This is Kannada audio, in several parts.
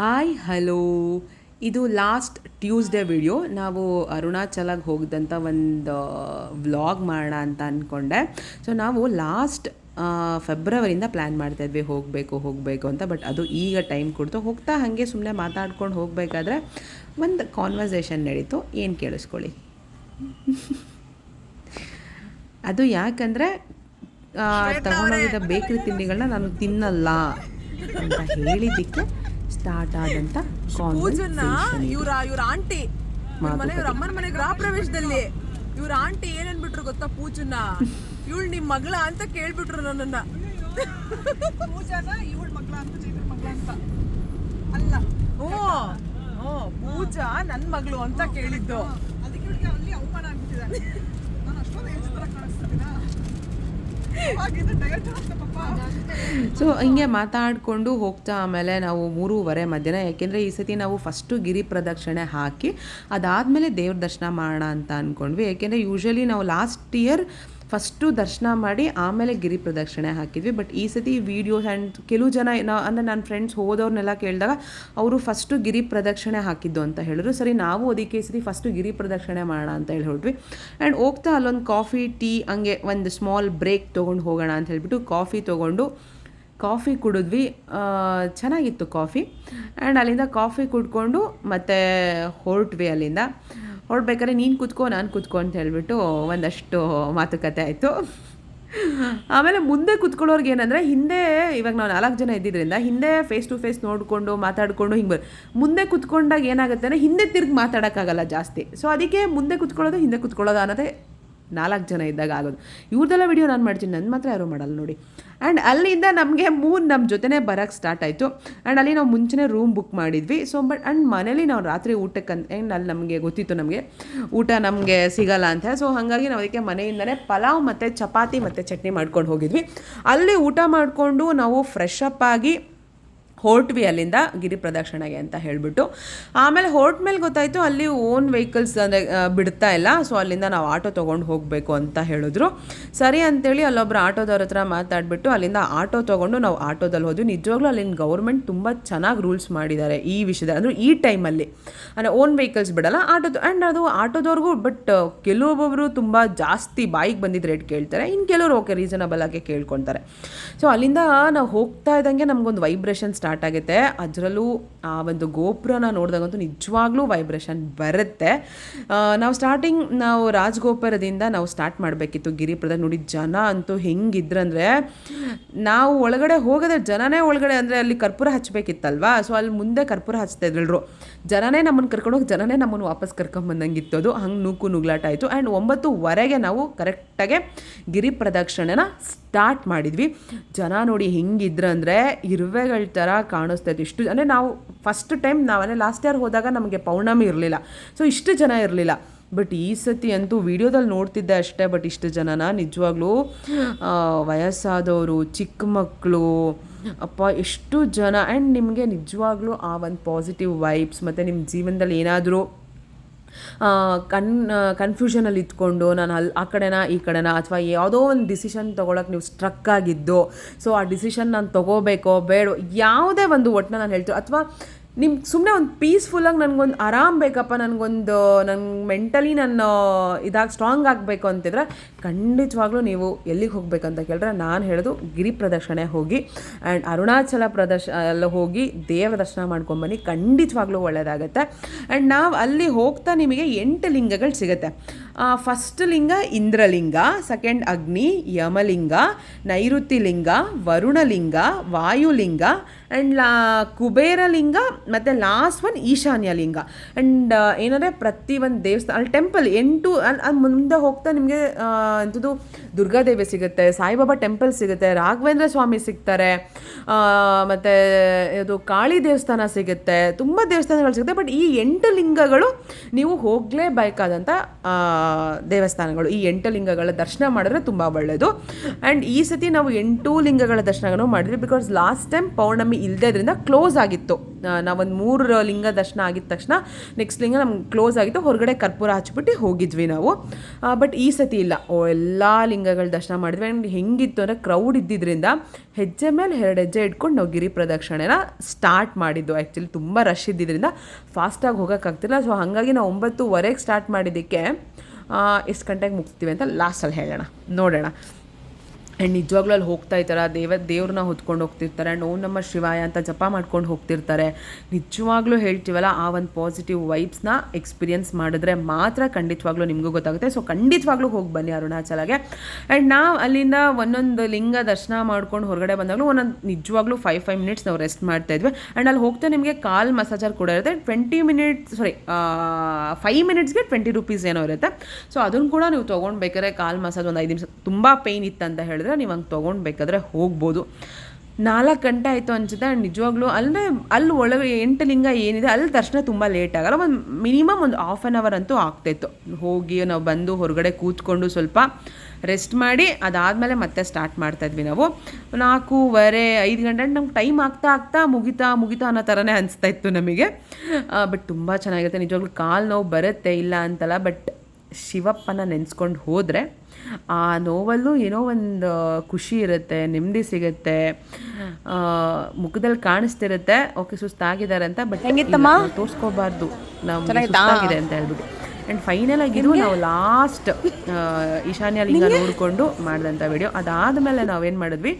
ಹಾಯ್ ಹಲೋ ಇದು ಲಾಸ್ಟ್ ಟ್ಯೂಸ್ಡೇ ವಿಡಿಯೋ ನಾವು ಅರುಣಾಚಲಗೆ ಹೋಗಿದಂಥ ಒಂದು ವ್ಲಾಗ್ ಮಾಡೋಣ ಅಂತ ಅಂದ್ಕೊಂಡೆ ಸೊ ನಾವು ಲಾಸ್ಟ್ ಫೆಬ್ರವರಿಯಿಂದ ಪ್ಲ್ಯಾನ್ ಮಾಡ್ತಾಯಿದ್ವಿ ಹೋಗಬೇಕು ಹೋಗಬೇಕು ಅಂತ. ಬಟ್ ಅದು ಈಗ ಟೈಮ್ ಕೊಡ್ತು. ಹೋಗ್ತಾ ಹಾಗೆ ಸುಮ್ಮನೆ ಮಾತಾಡ್ಕೊಂಡು ಹೋಗಬೇಕಾದ್ರೆ ಒಂದು ಕಾನ್ವರ್ಸೇಷನ್ ನಡೀತು. ಏನು ಕೇಳಿಸ್ಕೊಳ್ಳಿ? ಅದು ಯಾಕಂದರೆ ತಗೊಂಡೋಗಿದ್ದ ಬೇಕ್ರಿ ತಿಂಡಿಗಳನ್ನ ನಾನು ತಿನ್ನಲ್ಲ ಅಂತ ಹೇಳಿದ್ದಕ್ಕೆ ಸ್ಟಾರ್ಟ್ ಆದಂತ ಪೂಜನ್ನ ಇವ್ರ ಇವ್ರ ಆಂಟಿ ಮನೆ ಇವ್ರ ಅಮ್ಮನ ಮನೆ ಗೃಹ ಪ್ರವೇಶದಲ್ಲಿ ಇವ್ರ ಆಂಟಿ ಏನ್ ಅನ್ಬಿಟ್ರು ಗೊತ್ತಾ ಪೂಜನ್ನ? ಇವಳು ನಿಮ್ ಮಗಳ ಅಂತ ಕೇಳ್ಬಿಟ್ರು ನನ್ನನ್ನ. ಪೂಜಾನ ಇವಳ ಮಗಳ ಅಂತ ಚೈತ್ರ ಮಗಳ ಅಂತ. ಅಲ್ಲ. ಓ ಓ ಪೂಜಾ ನನ್ ಮಗಳು ಅಂತ ಕೇಳಿದ್ದು. ಅದಕ್ಕೆ ಇವಳಿಗೆ ಅಲ್ಲಿ ಅವಮಾನ ಆಗ್ಬಿಟ್ಟಿದ್ದಾರೆ ನಾನು ಅಷ್ಟೊಂದು ಹೆಚ್ಚು ತರ ಕಾಣಿಸ್ತಿದ್ದೀನ ಅವಾಗಿಂದ ಡಯಟ್ ಅಂತ ಪಾಪ ಸೊ ಹಿಂಗೆ ಮಾತಾಡಿಕೊಂಡು ಹೋಗ್ತಾ ಆಮೇಲೆ ನಾವು ಮೂರುವರೆ ಮಧ್ಯಾಹ್ನ. ಯಾಕೆಂದರೆ ಈ ಸತಿ ನಾವು ಫಸ್ಟು ಗಿರಿ ಪ್ರದಕ್ಷಿಣೆ ಹಾಕಿ ಅದಾದಮೇಲೆ ದೇವ್ರ ದರ್ಶನ ಮಾಡೋಣ ಅಂತ ಅಂದ್ಕೊಂಡ್ವಿ ಯಾಕೆಂದರೆ ಯೂಶ್ವಲಿ ನಾವು ಲಾಸ್ಟ್ ಇಯರ್ ಫಸ್ಟು ದರ್ಶನ ಮಾಡಿ ಆಮೇಲೆ ಗಿರಿ ಪ್ರದಕ್ಷಿಣೆ ಹಾಕಿದ್ವಿ. ಬಟ್ ಈ ಸತಿ ವೀಡಿಯೋಸ್ ಆ್ಯಂಡ್ ಕೆಲವು ಜನ ನಾ, ಅಂದರೆ ನನ್ನ ಫ್ರೆಂಡ್ಸ್ ಹೋದವ್ರನ್ನೆಲ್ಲ ಕೇಳಿದಾಗ ಅವರು ಫಸ್ಟು ಗಿರಿ ಪ್ರದಕ್ಷಿಣೆ ಹಾಕಿದ್ದು ಅಂತ ಹೇಳಿದ್ರು. ಸರಿ, ನಾವು ಅದಕ್ಕೆ ಈ ಸತಿ ಫಸ್ಟು ಗಿರಿ ಪ್ರದಕ್ಷಿಣೆ ಮಾಡೋಣ ಅಂತ ಹೇಳಿ ಹೊರಟ್ವಿ. ಆ್ಯಂಡ್ ಹೋಗ್ತಾ ಅಲ್ಲೊಂದು ಕಾಫಿ ಟೀ ಹಂಗೆ ಒಂದು ಸ್ಮಾಲ್ ಬ್ರೇಕ್ ತೊಗೊಂಡು ಹೋಗೋಣ ಅಂತ ಹೇಳಿಬಿಟ್ಟು ಕಾಫಿ ತೊಗೊಂಡು ಕಾಫಿ ಕುಡಿದ್ವಿ. ಚೆನ್ನಾಗಿತ್ತು ಕಾಫಿ ಆ್ಯಂಡ್ ಅಲ್ಲಿಂದ ಕಾಫಿ ಕುಡ್ಕೊಂಡು ಮತ್ತೆ ಹೊರಟ್ವಿ ಅಲ್ಲಿಂದ. ಹೊರಡ್ಬೇಕಾದ್ರೆ ನೀನು ಕುತ್ಕೋ, ನಾನು ಕುತ್ಕೋ ಅಂತ ಹೇಳಿಬಿಟ್ಟು ಒಂದಷ್ಟು ಮಾತುಕತೆ ಆಯಿತು. ಆಮೇಲೆ ಮುಂದೆ ಕುತ್ಕೊಳ್ಳೋರ್ಗೆ ಏನಂದರೆ, ಹಿಂದೆ ಇವಾಗ ನಾವು ನಾಲ್ಕು ಜನ ಇದ್ದಿದ್ದರಿಂದ ಹಿಂದೆ ಫೇಸ್ ಟು ಫೇಸ್ ನೋಡಿಕೊಂಡು ಮಾತಾಡಿಕೊಂಡು ಹಿಂಗೆ ಬರ್ ಮುಂದೆ ಕುತ್ಕೊಂಡಾಗ ಏನಾಗುತ್ತೆ ಅಂದರೆ ಹಿಂದೆ ತಿರ್ಗಿ ಮಾತಾಡೋಕ್ಕಾಗಲ್ಲ ಜಾಸ್ತಿ. ಸೊ ಅದಕ್ಕೆ ಮುಂದೆ ಕುತ್ಕೊಳ್ಳೋದು, ಹಿಂದೆ ಕುತ್ಕೊಳ್ಳೋದು ಅನ್ನೋದೇ ನಾಲ್ಕು ಜನ ಇದ್ದಾಗ ಆಗೋದು. ಇವ್ರದ್ದೆಲ್ಲ ವಿಡಿಯೋ ನಾನು ಮಾಡ್ತೀನಿ ನನ್ನ ಮಾತ್ರ ಯಾರೂ ಮಾಡಲ್ಲ ನೋಡಿ. ಆ್ಯಂಡ್ ಅಲ್ಲಿಂದ ನಮಗೆ ಮೂರು ನಮ್ಮ ಜೊತೆನೇ ಬರೋಕ್ಕೆ ಸ್ಟಾರ್ಟ್ ಆಯಿತು. ಆ್ಯಂಡ್ ಅಲ್ಲಿ ನಾವು ಮುಂಚೆನೇ ರೂಮ್ ಬುಕ್ ಮಾಡಿದ್ವಿ. ಸೊ ಬಟ್ ಆ್ಯಂಡ್ ಮನೇಲಿ ನಾವು ರಾತ್ರಿ ಊಟಕ್ಕೆ ಅಂತ ಅಲ್ಲಿ ನಮಗೆ ಗೊತ್ತಿತ್ತು ನಮಗೆ? ಊಟ ನಮಗೆ ಸಿಗಲ್ಲ ಅಂತ. ಸೊ ಹಾಗಾಗಿ ನಾವು ಅದಕ್ಕೆ ಮನೆಯಿಂದನೇ ಪಲಾವ್ ಮತ್ತು ಚಪಾತಿ ಮತ್ತು ಚಟ್ನಿ ಮಾಡ್ಕೊಂಡು ಹೋಗಿದ್ವಿ. ಅಲ್ಲಿ ಊಟ ಮಾಡಿಕೊಂಡು ನಾವು ಫ್ರೆಶ್ ಅಪ್ ಆಗಿ ಹೊರಟ್ವಿ ಅಲ್ಲಿಂದ ಗಿರಿ ಪ್ರದಕ್ಷಿಣೆಗೆ ಅಂತ ಹೇಳಿಬಿಟ್ಟು. ಆಮೇಲೆ ಮೇಲೆ ಗೊತ್ತಾಯಿತು ಅಲ್ಲಿ ಓನ್ ವೆಹಿಕಲ್ಸ್ ಅಂದರೆ ಬಿಡ್ತಾ ಇಲ್ಲ. ಸೊ ಅಲ್ಲಿಂದ ನಾವು ಆಟೋ ತೊಗೊಂಡು ಹೋಗಬೇಕು ಅಂತ ಹೇಳಿದ್ರು. ಸರಿ ಅಂತೇಳಿ ಅಲ್ಲೊಬ್ರು ಆಟೋದವ್ರ ಹತ್ರ ಮಾತಾಡಿಬಿಟ್ಟು ಅಲ್ಲಿಂದ ಆಟೋ ತೊಗೊಂಡು ನಾವು ಆಟೋದಲ್ಲಿ ಹೋದ್ವಿ. ನಿಜವಾಗ್ಲೂ ಅಲ್ಲಿನ ಗೌರ್ಮೆಂಟ್ ತುಂಬ ಚೆನ್ನಾಗಿ ರೂಲ್ಸ್ ಮಾಡಿದ್ದಾರೆ ಈ ವಿಷಯದಲ್ಲಿ. ಅಂದರೆ ಈ ಟೈಮಲ್ಲಿ. ಅಂದರೆ ಓನ್ ವೆಹಿಕಲ್ಸ್ ಬಿಡಲ್ಲ, ಆಟೋದು ಆ್ಯಂಡ್ ಅದು ಆಟೋದವ್ರಿಗೂ ಬಟ್ ಕೆಲವೊಬ್ಬೊಬ್ಬರು ತುಂಬ ಜಾಸ್ತಿ ಬಾಯಿಗೆ ಬಂದಿದ್ದ ರೇಟ್ ಕೇಳ್ತಾರೆ. ಇನ್ನು ಕೆಲವರು ಓಕೆ ರೀಸನಬಲ್ ಆಗಿ ಕೇಳ್ಕೊತಾರೆ. ಸೊ ಅಲ್ಲಿಂದ ನಾವು ಹೋಗ್ತಾ ಇದ್ದಂಗೆ ನಮಗೊಂದು ವೈಬ್ರೇಷನ್ ಸ್ಟಾರ್ಟ್ ಆಗುತ್ತೆ. ಅದರಲ್ಲೂ, ಆ ಒಂದು ಗೋಪುರನ ನೋಡಿದಾಗಂತೂ ನಿಜವಾಗ್ಲೂ ವೈಬ್ರೇಷನ್ ಬರುತ್ತೆ. ನಾವು ಸ್ಟಾರ್ಟಿಂಗ್ ನಾವು ರಾಜಗೋಪುರದಿಂದ ನಾವು ಸ್ಟಾರ್ಟ್ ಮಾಡಬೇಕಿತ್ತು ಗಿರಿಪ್ರದ. ನೋಡಿ, ಜನ ಅಂತೂ ಹೆಂಗಿದ್ರಂದ್ರೆ, ನಾವು ಒಳಗಡೆ ಹೋಗೋದ್ರೆ ಜನನೇ ಒಳಗಡೆ ಅಂದರೆ ಅಲ್ಲಿ ಕರ್ಪೂರ ಹಚ್ಚಬೇಕಿತ್ತಲ್ವಾ ಸೊ ಅಲ್ಲಿ ಮುಂದೆ ಕರ್ಪೂರ ಹಚ್ತಾ ಇದ್ರು ಜನನೇ ನಮ್ಮನ್ನು ಕರ್ಕೊಂಡೋಗಿ ಜನನೇ ನಮ್ಮನ್ನು ವಾಪಸ್ ಕರ್ಕೊಂಬಂದಂಗಿತ್ತು ಅದು. ಹಂಗೆ ನೂಕು ನುಗ್ಲಾಟ ಆಯಿತು. ಆ್ಯಂಡ್ ಒಂಬತ್ತುವರೆಗೆ ನಾವು ಕರೆಕ್ಟಾಗಿ ಗಿರಿ ಪ್ರದಕ್ಷಿಣೆನ ಸ್ಟಾರ್ಟ್ ಮಾಡಿದ್ವಿ. ಜನ ನೋಡಿ ಹೆಂಗಿದ್ರಂದ್ರೆ, ಇರುವೆಗಳ ಥರ ಕಾಣಿಸ್ತಾ ಇತ್ತು. ಇಷ್ಟು ಅಂದರೆ ನಾವು ಫಸ್ಟ್ ಟೈಮ್ ನಾವೇ ಲಾಸ್ಟ್ ಇಯರ್ ಹೋದಾಗ ನಮಗೆ ಪೌರ್ಣಮಿ ಇರಲಿಲ್ಲ. ಸೊ ಇಷ್ಟು ಜನ ಇರಲಿಲ್ಲ. ಬಟ್ ಈ ಸತಿ ಅಂತೂ ವಿಡಿಯೋದಲ್ಲಿ ನೋಡ್ತಿದ್ದೆ ಅಷ್ಟೇ ಬಟ್ ಇಷ್ಟು ಜನನ ನಿಜವಾಗ್ಲೂ ವಯಸ್ಸಾದವರು, ಚಿಕ್ಕ ಮಕ್ಕಳು ಅಪ್ಪ ಎಷ್ಟು ಜನ ಆ್ಯಂಡ್ ನಿಮಗೆ ನಿಜವಾಗ್ಲೂ ಆ ಒಂದು ಪಾಸಿಟಿವ್ ವೈಬ್ಸ್ ಮತ್ತು ನಿಮ್ಮ ಜೀವನದಲ್ಲಿ ಏನಾದರೂ ಕನ್ ಕನ್ಫ್ಯೂಷನಲ್ಲಿ ಇದ್ಕೊಂಡು ನಾನು ಅಲ್ಲಿ ಆ ಕಡೆನ, ಈ ಕಡೆನ ಅಥವಾ ಯಾವುದೋ ಒಂದು ಡಿಸಿಷನ್ ತೊಗೊಳಕ್ಕೆ ನೀವು ಸ್ಟ್ರಕ್ ಆಗಿದ್ದು. ಸೊ ಆ ಡಿಸಿಷನ್ ನಾನು ತೊಗೋಬೇಕೋ, ಬೇಡೋ, ಯಾವುದೇ ಒಂದು ಒಟ್ಟನ್ನ ನಾನು ಹೇಳ್ತೀನಿ. ಅಥವಾ ನಿಮ್ಗೆ ಸುಮ್ಮನೆ ಒಂದು ಪೀಸ್ಫುಲ್ಲಾಗಿ ನನಗೊಂದು ಆರಾಮ್ ಬೇಕಪ್ಪ, ನನಗೊಂದು ನಂಗೆ ಮೆಂಟಲಿ ನಾನು ಇದಾಗಿ ಸ್ಟ್ರಾಂಗ್ ಆಗಬೇಕು ಅಂತಿದ್ರೆ ಖಂಡಿತವಾಗ್ಲೂ ನೀವು ಎಲ್ಲಿಗೆ ಹೋಗ್ಬೇಕಂತ ಕೇಳಿದ್ರೆ ನಾನು ಹೇಳೋದು ಗಿರಿ ಪ್ರದಕ್ಷಿಣೆ ಹೋಗಿ ಆ್ಯಂಡ್ ಅರುಣಾಚಲ ಪ್ರದರ್ಶ ಎಲ್ಲ ಹೋಗಿ ದೇವರ ದರ್ಶನ ಮಾಡ್ಕೊಂಬನ್ನಿ ಖಂಡಿತವಾಗ್ಲೂ ಒಳ್ಳೆಯದಾಗುತ್ತೆ ಆ್ಯಂಡ್ ನಾವು ಅಲ್ಲಿ ಹೋಗ್ತಾ ನಿಮಗೆ ಎಂಟು ಲಿಂಗಗಳು ಸಿಗುತ್ತೆ. ಫಸ್ಟ್ ಲಿಂಗ ಇಂದ್ರಲಿಂಗ ಸೆಕೆಂಡ್ ಅಗ್ನಿ, ಯಮಲಿಂಗ ನೈಋತಿ ಲಿಂಗ ವರುಣಲಿಂಗ, ವಾಯುಲಿಂಗ ಆ್ಯಂಡ್ ಲಾ, ಕುಬೇರಲಿಂಗ, ಮತ್ತು ಲಾಸ್ಟ್ ಒನ್ ಈಶಾನ್ಯ ಲಿಂಗ ಆ್ಯಂಡ್ ಏನಂದರೆ ಪ್ರತಿ ಒಂದು ದೇವಸ್ಥಾನ, ಅಲ್ಲಿ ಟೆಂಪಲ್ ಎಂಟು ಅಲ್ಲಿ ಮುಂದೆ ಹೋಗ್ತಾ ನಿಮಗೆ ಎಂಥದ್ದು ದುರ್ಗಾದೇವಿ ಸಿಗುತ್ತೆ, ಸಾಯಿಬಾಬಾ ಟೆಂಪಲ್ ಸಿಗುತ್ತೆ, ರಾಘವೇಂದ್ರ ಸ್ವಾಮಿ ಸಿಗ್ತಾರೆ ಮತ್ತು ಇದು ಕಾಳಿ ದೇವಸ್ಥಾನ ಸಿಗುತ್ತೆ, ತುಂಬ ದೇವಸ್ಥಾನಗಳು ಸಿಗುತ್ತೆ ಬಟ್ ಈ ಎಂಟು ಲಿಂಗಗಳು ನೀವು ಹೋಗಲೇಬೇಕಾದಂಥ ದೇವಸ್ಥಾನಗಳು. ಈ ಎಂಟು ಲಿಂಗಗಳ ದರ್ಶನ ಮಾಡಿದ್ರೆ ತುಂಬ ಒಳ್ಳೆಯದು ಆ್ಯಂಡ್ ಈ ಸತಿ ನಾವು ಎಂಟು ಲಿಂಗಗಳ ದರ್ಶನಗಳನ್ನು ಮಾಡಿದ್ವಿ ಬಿಕಾಸ್ ಲಾಸ್ಟ್ ಟೈಮ್ ಪೌರ್ಣಮಿ ಇಲ್ಲದೇದ್ರಿಂದ ಕ್ಲೋಸ್ ಆಗಿತ್ತು. ನಾವೊಂದು ಮೂರು ಲಿಂಗ ದರ್ಶನ ಆಗಿದ ತಕ್ಷಣ ನೆಕ್ಸ್ಟ್ ಲಿಂಗ ನಮ್ಗೆ ಕ್ಲೋಸ್ ಆಗಿತ್ತು. ಹೊರಗಡೆ ಕರ್ಪೂರ ಹಚ್ಬಿಟ್ಟು ಹೋಗಿದ್ವಿ ನಾವು. ಬಟ್ ಈ ಸತಿ ಇಲ್ಲ. ಎಲ್ಲ ಲಿಂಗಗಳ ದರ್ಶನ ಮಾಡಿದ್ವಿ. ಆ್ಯಂಡ್ ಹೆಂಗಿತ್ತು ಅಂದರೆ ಕ್ರೌಡ್ ಇದ್ದಿದ್ದರಿಂದ ಹೆಜ್ಜೆ ಮೇಲೆ ಎರಡು ಹೆಜ್ಜೆ ಇಟ್ಕೊಂಡು ನಾವು ಗಿರಿ ಪ್ರದಕ್ಷಿಣೆನ ಸ್ಟಾರ್ಟ್ ಮಾಡಿದ್ದು. ಆ್ಯಕ್ಚುಲಿ ತುಂಬ ರಶ್ ಇದ್ದಿದ್ದರಿಂದ ಫಾಸ್ಟಾಗಿ ಹೋಗೋಕ್ಕಾಗ್ತಿಲ್ಲ ಸೊ ಹಾಗಾಗಿ ನಾವು ಒಂಬತ್ತುವರೆಗೆ ಸ್ಟಾರ್ಟ್ ಮಾಡಿದ್ದಕ್ಕೆ ಎಷ್ಟು ಗಂಟೆಗೆ ಮುಗಿಸ್ತೀವಿ ಅಂತ ಲಾಸ್ಟಲ್ಲಿ ಹೇಳೋಣ. ನೋಡೋಣ. ಆ್ಯಂಡ್ ನಿಜವಾಗ್ಲೂ ಅಲ್ಲಿ ಹೋಗ್ತಾ ಇರ್ತಾರೆ ದೇವ, ದೇವ್ರನ್ನ ಹೊತ್ಕೊಂಡು ಹೋಗ್ತಿರ್ತಾರೆ. ಆ್ಯಂಡ್ ಓಂ ನಮ್ಮ ಶಿವಾಯ ಅಂತ ಜಪ ಮಾಡ್ಕೊಂಡು ಹೋಗ್ತಿರ್ತಾರೆ. ನಿಜವಾಗ್ಲೂ ಹೇಳ್ತೀವಲ್ಲ, ಆ ಒಂದು ಪಾಸಿಟಿವ್ ವೈಬ್ಸ್ನ ಎಕ್ಸ್ಪೀರಿಯೆನ್ಸ್ ಮಾಡಿದ್ರೆ ಮಾತ್ರ ಖಂಡಿತವಾಗ್ಲೂ ನಿಮಗೂ ಗೊತ್ತಾಗುತ್ತೆ. ಸೊ ಖಂಡಿತವಾಗ್ಲೂ ಹೋಗಿ ಬನ್ನಿ ಅರುಣಾಚಲಗೆ. ಆ್ಯಂಡ್ ನಾವು ಅಲ್ಲಿಂದ ಒಂದೊಂದು ಲಿಂಗ ದರ್ಶನ ಮಾಡ್ಕೊಂಡು ಹೊರಗಡೆ ಬಂದಾಗಲೂ ಒಂದೊಂದು ನಿಜವಾಗ್ಲೂ ಫೈವ್ ಫೈವ್ ಮಿನಿಟ್ಸ್ ನಾವು ರೆಸ್ಟ್ ಮಾಡ್ತಾ ಇದ್ವಿ. ಆ್ಯಂಡ್ ಅಲ್ಲಿ ಹೋಗ್ತಾ ನಿಮಗೆ ಕಾಲ್ ಮಸಾಜರ್ ಕೂಡ ಇರುತ್ತೆ. ಟ್ವೆಂಟಿ ಮಿನಿಟ್ಸ್ ಸಾರಿ ಫೈವ್ ಮಿನಿಟ್ಸ್ಗೆ ಟ್ವೆಂಟಿ ರುಪೀಸ್ ಏನೋ ಇರುತ್ತೆ. ಸೊ ಅದನ್ನು ಕೂಡ ನೀವು ತೊಗೊಂಡ್ಬೇಕಾದ್ರೆ ಕಾಲ್ ಮಸಾಜ್ ಒಂದು ಐದು ನಿಮಿಷ, ತುಂಬ ಪೇಯ್ನ್ ಇತ್ತು ಅಂತ ಹೇಳಿದ್ರೆ ನೀವು ಹಂಗೆ ತೊಗೊಂಡ್ಬೇಕಾದ್ರೆ ಹೋಗ್ಬೋದು. ನಾಲ್ಕು ಗಂಟೆ ಆಯಿತು ಅನಿಸುತ್ತೆ. ಆ್ಯಂಡ್ ನಿಜವಾಗ್ಲೂ ಅಲ್ಲೇ, ಅಲ್ಲಿ ಒಳಗೆ ಎಂಟು ಲಿಂಗ ಏನಿದೆ, ಅಲ್ಲಿ ದರ್ಶನ ತುಂಬ ಲೇಟ್ ಆಗಲ್ಲ. ಒಂದು ಮಿನಿಮಮ್ ಒಂದು ಹಾಫ್ ಆನ್ ಅವರ್ ಅಂತೂ ಆಗ್ತಾಯಿತ್ತು ಹೋಗಿ ನಾವು ಬಂದು ಹೊರಗಡೆ ಕೂತ್ಕೊಂಡು ಸ್ವಲ್ಪ ರೆಸ್ಟ್ ಮಾಡಿ, ಅದಾದಮೇಲೆ ಮತ್ತೆ ಸ್ಟಾರ್ಟ್ ಮಾಡ್ತಾಯಿದ್ವಿ ನಾವು. ನಾಲ್ಕೂವರೆ, ಐದು ಗಂಟೆ, ನಮ್ಗೆ ಟೈಮ್ ಆಗ್ತಾ ಆಗ್ತಾ ಮುಗಿತಾ ಮುಗಿತಾ ಅನ್ನೋ ಥರನೇ ಅನಿಸ್ತಾ ಇತ್ತು ನಮಗೆ. ಬಟ್ ತುಂಬ ಚೆನ್ನಾಗಿರುತ್ತೆ. ನಿಜವಾಗ್ಲೂ ಕಾಲು ನೋವು ಬರುತ್ತೆ ಇಲ್ಲ ಅಂತಲ್ಲ ಬಟ್ ಶಿವಪ್ಪನ ನೆನೆಸ್ಕೊಂಡು ಹೋದರೆ ಆ ನೋವಲ್ಲೂ ಏನೋ ಒಂದು ಖುಷಿ ಇರುತ್ತೆ ನೆಮ್ಮದಿ ಸಿಗುತ್ತೆ ಆ, ಮುಖದಲ್ಲಿ ಕಾಣಿಸ್ತಿರುತ್ತೆ ಓಕೆ ಸುಸ್ತಾಗಿದ್ದಾರೆ ಅಂತ ಬಟ್ ತೋರಿಸ್ಕೋಬಾರ್ದು. ನಾವು ಸುಸ್ತಾಗಿದೆ ಅಂತ ಹೇಳ್ಬಿಟ್ಟು. ಆ್ಯಂಡ್ ಫೈನಲ್ ಆಗಿದ್ದು ನಾವು ಲಾಸ್ಟ್ ಈಶಾನ್ಯ ಲಿಂಗ ನೋಡಿಕೊಂಡು ಮಾಡಿದಂಥ ವಿಡಿಯೋ ಅದಾದ ಮೇಲೆ ನಾವೇನು ಮಾಡಿದ್ವಿ?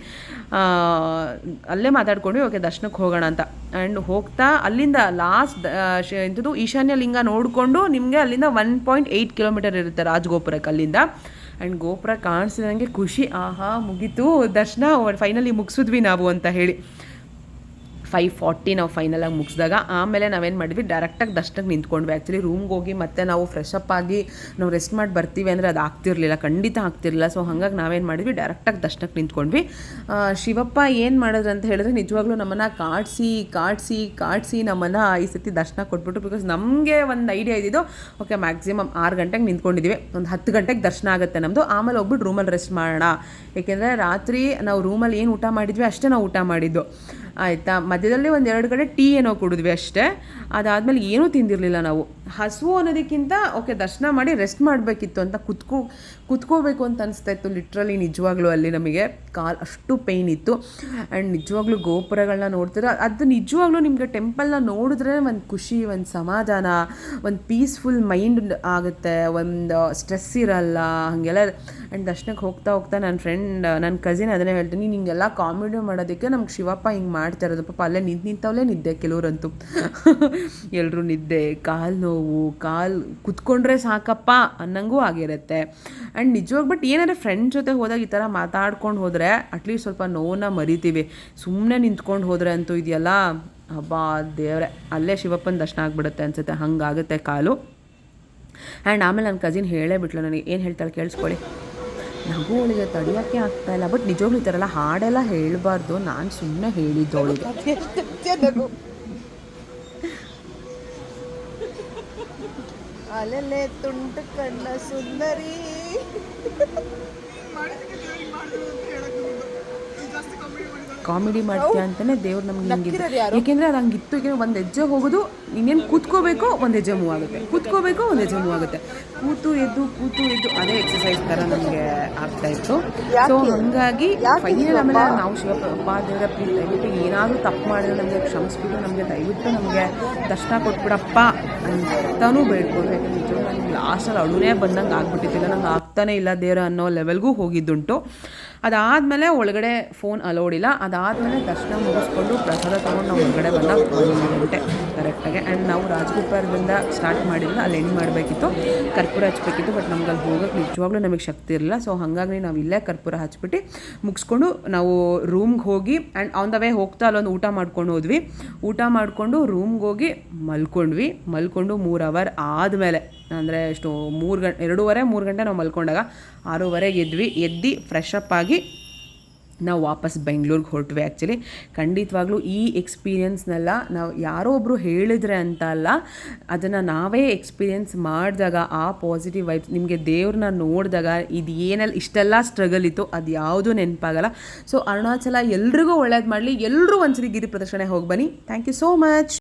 ಅಲ್ಲೇ ಮಾತಾಡ್ಕೊಂಡ್ವಿ ಓಕೆ ದರ್ಶನಕ್ಕೆ ಹೋಗೋಣ ಅಂತ. ಆ್ಯಂಡ್ ಹೋಗ್ತಾ ಅಲ್ಲಿಂದ ಲಾಸ್ಟ್ ಎಂಥದ್ದು ಈಶಾನ್ಯ ಲಿಂಗ ನೋಡಿಕೊಂಡು ನಿಮಗೆ ಅಲ್ಲಿಂದ ಒನ್ ಪಾಯಿಂಟ್ ಏಯ್ಟ್ ಕಿಲೋಮೀಟರ್ ಇರುತ್ತೆ ರಾಜಗೋಪುರಕ್ಕೆ ಅಲ್ಲಿಂದ. ಆ್ಯಂಡ್ ಗೋಪುರ ಕಾಣಿಸಿದಂಗೆ ಖುಷಿ. ಆಹಾ ಮುಗೀತು. ದರ್ಶನ ಫೈನಲಿ ಮುಗಿಸಿದ್ವಿ ನಾವು ಅಂತ ಹೇಳಿ. ಫೈವ್ ಫಾರ್ಟಿ ನಾವು ಫೈನಲಾಗಿ ಮುಗಿಸಿದಾಗ ಆಮೇಲೆ ನಾವೇನು ಮಾಡಿದ್ವಿ ಡೈರೆಕ್ಟಾಗಿ ದರ್ಶನಕ್ಕೆ ನಿಂತ್ಕೊಂಡ್ವಿ. ಆ್ಯಕ್ಚುಲಿ ರೂಮ್ಗೆ ಹೋಗಿ ಮತ್ತೆ ನಾವು ಫ್ರೆಶ್ ಅಪ್ ಆಗಿ ನಾವು ರೆಸ್ಟ್ ಮಾಡಿ ಬರ್ತೀವಿ ಅಂದರೆ ಅದು ಆಗ್ತಿರಲಿಲ್ಲ, ಖಂಡಿತ ಆಗ್ತಿರಲಿಲ್ಲ. ಸೊ ಹಾಗಾಗಿ ನಾವೇನು ಮಾಡಿದ್ವಿ ಡೈರೆಕ್ಟಾಗಿ ದರ್ಶನಕ್ಕೆ ನಿಂತ್ಕೊಂಡ್ವಿ. ಶಿವಪ್ಪ ಏನು ಮಾಡಿದ್ರು ಅಂತ ಹೇಳಿದ್ರೆ ನಿಜವಾಗ್ಲೂ ನಮ್ಮನ್ನು ಕಾಡಿಸಿ ಕಾಡಿಸಿ ಕಾಡಿಸಿ ನಮ್ಮನ್ನು ಈ ಸತಿ ದರ್ಶನ ಕೊಟ್ಬಿಟ್ಟು ಬಿಕಾಸ್ ನಮಗೆ ಒಂದು ಐಡಿಯಾ ಇದ್ದಿದ್ದು ಓಕೆ ಮ್ಯಾಕ್ಸಿಮಮ್ ಆರು ಗಂಟೆಗೆ ನಿಂತ್ಕೊಂಡಿದ್ದೀವಿ ಒಂದು ಹತ್ತು ಗಂಟೆಗೆ ದರ್ಶನ ಆಗುತ್ತೆ ನಮ್ಮದು ಆಮೇಲೆ ಹೋಗ್ಬಿಟ್ಟು ರೂಮಲ್ಲಿ ರೆಸ್ಟ್ ಮಾಡೋಣ. ಏಕೆಂದರೆ ರಾತ್ರಿ ನಾವು ರೂಮಲ್ಲಿ ಏನು ಊಟ ಮಾಡಿದ್ವಿ, ಅಷ್ಟೇ ನಾವು ಊಟ ಮಾಡಿದ್ದು. ಆಯಿತಾ? ಮಧ್ಯದಲ್ಲೇ ಒಂದು ಎರಡು ಕಡೆ ಟೀ ಏನೋ ಕುಡಿದ್ವಿ ಅಷ್ಟೇ. ಅದಾದಮೇಲೆ ಏನೂ ತಿಂದಿರಲಿಲ್ಲ ನಾವು. ಹಸುವು ಅನ್ನೋದಕ್ಕಿಂತ ಓಕೆ ದರ್ಶನ ಮಾಡಿ ರೆಸ್ಟ್ ಮಾಡಬೇಕಿತ್ತು ಅಂತ ಕುತ್ಕೋ, ಕುತ್ಕೋಬೇಕು ಅಂತ ಅನಿಸ್ತಾ ಇತ್ತು. ಲಿಟ್ರಲಿ ನಿಜವಾಗ್ಲೂ ಅಲ್ಲಿ ನಮಗೆ ಕಾಲ್ ಅಷ್ಟು ಪೇಯ್ನ್ ಇತ್ತು. ಆ್ಯಂಡ್ ನಿಜವಾಗ್ಲೂ ಗೋಪುರಗಳನ್ನ ನೋಡ್ತಾರೆ, ಅದು ನಿಜವಾಗ್ಲೂ ನಿಮಗೆ ಟೆಂಪಲ್ನ ನೋಡಿದ್ರೆ ಒಂದು ಖುಷಿ, ಒಂದು ಸಮಾಧಾನ, ಒಂದು ಪೀಸ್ಫುಲ್ ಮೈಂಡ್ ಆಗುತ್ತೆ, ಒಂದು ಸ್ಟ್ರೆಸ್ ಇರಲ್ಲ, ಹಾಗೆಲ್ಲ. ಆ್ಯಂಡ್ ದರ್ಶನಕ್ಕೆ ಹೋಗ್ತಾ ಹೋಗ್ತಾ ನನ್ನ ಫ್ರೆಂಡ್ ನನ್ನ ಕಸಿನ್ ಅದನ್ನೇ ಹೇಳ್ತೀನಿ ನಿಂಗೆಲ್ಲ ಕಾಮಿಡಿ ಮಾಡೋದಕ್ಕೆ ನಮ್ಗೆ ಶಿವಪ್ಪ ಹಿಂಗೆ ಮಾಡ್ತಾ ಇರೋದು. ಪಾಪ ಅಲ್ಲೇ ನಿಂತು ನಿಂತವಲ್ಲೇ ನಿದ್ದೆ ಕೆಲವರಂತೂ. ಎಲ್ಲರೂ ನಿದ್ದೆ, ಕಾಲು ನೋವು. ಕಾಲು ಕುತ್ಕೊಂಡ್ರೆ ಸಾಕಪ್ಪ ಅನ್ನಂಗೂ ಆಗಿರುತ್ತೆ. ಆ್ಯಂಡ್ ನಿಜವಾಗಿ ಬಟ್ ಏನಾದ್ರೆ ಫ್ರೆಂಡ್ ಜೊತೆ ಹೋದಾಗ ಈ ಥರ ಮಾತಾಡ್ಕೊಂಡು ಹೋದರೆ ಅಟ್ಲೀಸ್ಟ್ ಸ್ವಲ್ಪ ನೋವನ್ನ ಮರಿತೀವಿ. ಸುಮ್ಮನೆ ನಿಂತ್ಕೊಂಡು ಹೋದರೆ ಅಂತೂ ಇದೆಯಲ್ಲ? ಹಬ್ಬ ದೇವರೇ, ಅಲ್ಲೇ ಶಿವಪ್ಪನ ದರ್ಶನ ಆಗಿಬಿಡುತ್ತೆ ಅನ್ಸುತ್ತೆ. ಹಂಗಾಗುತ್ತೆ ಕಾಲು. ಆ್ಯಂಡ್ ಆಮೇಲೆ ನನ್ನ ಕಸಿನ್ ಹೇಳೇ ಬಿಟ್ಲು ನನಗೆ, ಏನು ಹೇಳ್ತಾಳೆ ಕೇಳಿಸ್ಕೊಳ್ಳಿ. ನಗು ಅವಳಿಗೆ ತಡಿಯೋಕ್ಕೆ ಆಗ್ತಾ ಇಲ್ಲ. ಬಟ್ ನಿಜವಾಗ್ಲೂ ಈ ಥರ ಎಲ್ಲ ಹಾಡೆಲ್ಲ ಹೇಳಬಾರ್ದು. ನಾನು ಸುಮ್ಮನೆ ಹೇಳಿದ್ದು ಅವಳಿಗೆ. ಅಲೆಲೆ ತುಂಟು ಕಣ್ಣ ಸುಂದರಿ ಕಾಮಿಡಿ ಮಾಡ್ತೀಯ ಅಂತಾನೆ ದೇವ್ರು ನಮ್ಗೆ ಹಿಂಗಿದ್ದು. ಯಾಕೆಂದ್ರೆ ಅದು ಹಂಗಿತ್ತು ಈಗ ಒಂದು ಹೆಜ್ಜೆ ಹೋಗೋದು ಇನ್ನೇನು ಕೂತ್ಕೋಬೇಕು ಒಂದು ಹೆಜ್ಜೆ ಮೂವ್ ಆಗುತ್ತೆ. ಕೂತ್ಕೋಬೇಕು ಒಂದು ಹೆಜ್ಜೆ ಮೂವ್ ಆಗುತ್ತೆ. ಕೂತು ಎದ್ದು ಕೂತು ಎದ್ದು ಅದೇ ಎಕ್ಸಸೈಸ್ ಥರ ನಮಗೆ ಆಗ್ತಾ ಇತ್ತು. ಸೊ ಹಾಗಾಗಿ ಫೈನಲ್ ಆಮೇಲೆ ನಾವು ಶಿವಪ್ಪ ದೇವರ ಪ್ಲೀಸ್ ದಯವಿಟ್ಟು ಏನಾದರೂ ತಪ್ಪು ಮಾಡಿದ್ರೆ ನಮಗೆ ಕ್ಷಮಿಸ್ಬಿಟ್ಟು ನಮಗೆ ದಯವಿಟ್ಟು ನಮಗೆ ದರ್ಶನ ಕೊಟ್ಬಿಡಪ್ಪ ಅಂತಾನೂ ಬೇಡ್ಕೊಂಡು ಯಾಕಂದ್ರೆ ನಿಜವಾಗ್ಲೂ ನನಗೆ ಲಾಸ್ಟಲ್ಲಿ ಅಳುನೇ ಬಂದಂಗೆ ಆಗ್ಬಿಟ್ಟಿತ್ತಿಲ್ಲ ನಂಗೆ ಆಗ್ತಾನೆ ಇಲ್ಲ ದೇವರ ಅನ್ನೋ ಲೆವೆಲ್ಗೂ ಹೋಗಿದ್ದುಂಟು. ಅದಾದಮೇಲೆ ಒಳಗಡೆ ಫೋನ್ ಅಲೋಡ್ ಇಲ್ಲ. ಅದಾದಮೇಲೆ ದರ್ಶನ ಮುಗಿಸ್ಕೊಂಡು ಪ್ರಸಾದ ತೊಗೊಂಡು ನಾವು ಒಳಗಡೆ ಬಂದ ಕರೆಕ್ಟಾಗಿ ಆ್ಯಂಡ್ ನಾವು ರಾಜಗೋಪುರದಿಂದ ಸ್ಟಾರ್ಟ್ ಮಾಡಿದ್ರೆ ಅಲ್ಲಿ ಎಂಡ್ ಮಾಡಬೇಕಿತ್ತು? ಕರ್ಪೂರ ಹಚ್ಬೇಕಿತ್ತು ಬಟ್ ನಮ್ಗೆ ಅಲ್ಲಿ ಹೋಗೋಕೆ ನಿಜವಾಗ್ಲೂ ನಮಗೆ ಶಕ್ತಿ ಇರಲಿಲ್ಲ. ಸೊ ಹಾಗಾಗಿ ನಾವು ಇಲ್ಲೇ ಕರ್ಪೂರ ಹಚ್ಬಿಟ್ಟು ಮುಗಿಸ್ಕೊಂಡು ನಾವು ರೂಮ್ಗೆ ಹೋಗಿ ಆ್ಯಂಡ್ ಆನ್ ದ ವೇ ಹೋಗ್ತಾ ಅಲ್ಲೊಂದು ಊಟ ಮಾಡ್ಕೊಂಡು ಹೋದ್ವಿ. ಊಟ ಮಾಡಿಕೊಂಡು ರೂಮ್ಗೆ ಹೋಗಿ ಮಲ್ಕೊಂಡ್ವಿ. ಮಲ್ಕೊಂಡು ಮೂರು ಅವರ್ ಆದಮೇಲೆ. ಅಂದರೆ ಎಷ್ಟು, ಮೂರು ಗಂಟೆ ಎರಡೂವರೆ, ಮೂರು ಗಂಟೆ ನಾವು ಮಲ್ಕೊಂಡಾಗ ಆರೂವರೆಗೆ ಎದ್ವಿ, ಎದ್ದು ಫ್ರೆಶ್ ಅಪ್ ಆಗಿ ನಾವು ವಾಪಸ್ ಬೆಂಗಳೂರಿಗೆ ಹೊರಟ್ವಿ ಆ್ಯಕ್ಚುಲಿ ಖಂಡಿತವಾಗ್ಲೂ ಈ ಎಕ್ಸ್ಪೀರಿಯನ್ಸ್ನೆಲ್ಲ ನಾವು ಯಾರೋ ಒಬ್ಬರು ಹೇಳಿದ್ರೆ ಅಂತ ಅಲ್ಲ, ಅದನ್ನು ನಾವೇ ಎಕ್ಸ್ಪೀರಿಯೆನ್ಸ್ ಮಾಡಿದಾಗ ಆ ಪಾಸಿಟಿವ್ ವೈಬ್ಸ್ ನಿಮಗೆ ದೇವ್ರನ್ನ ನೋಡಿದಾಗ ಇದು ಏನೆಲ್ಲ ಇಷ್ಟೆಲ್ಲ ಸ್ಟ್ರಗಲ್ ಇತ್ತು ಅದು ಯಾವುದೂ ನೆನಪಾಗಲ್ಲ. ಸೊ ಅರುಣಾಚಲ ಎಲ್ರಿಗೂ ಒಳ್ಳೇದು ಮಾಡಲಿ ಎಲ್ಲರೂ ಒಂದ್ಸರಿ ಗಿರಿ ಪ್ರದರ್ಶನ ಹೋಗಿ ಬನ್ನಿ. Thank you so much